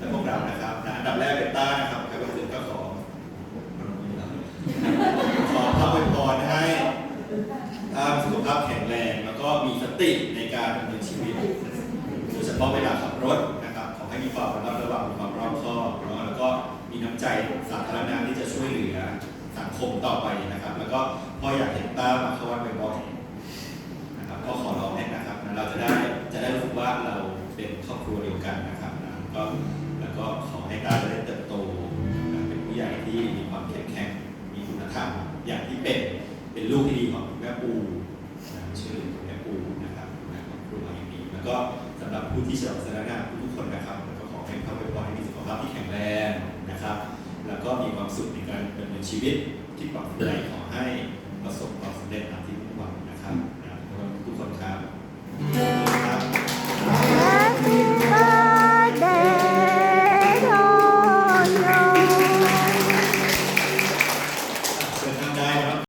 และพวกเรานะครับนะอันดับแรกเป็นต้านะครับใครมาถึงก็ขอขอพระอวยพรให้ต้ามีสุขภาพแข็งแรงแล้วก็มีสติในการดำเนินชีวิตโดยเฉพาะเวลาขับรถนะครับขอให้มีความระมัดระวังมีความรอบคอบเนาะแล้วก็มีน้ำใจสาธารณะที่จะช่วยเหลือสังคมต่อไปนะครับ แล้วก็พ่ออยากเห็นต้ามาเข้าวัดบ่อยๆ แล้วก็สำหรับผู้ที่เฉลิมสถานะทุกคนนะครับแล้วก็ขอให้เข้าไว้พอให้มีสุขภาพที่แข็งแรงนะครับ แล้วก็มีความสุขในการดำเนินชีวิตที่ปลอดภัยขอให้ประสบความสำเร็จนะ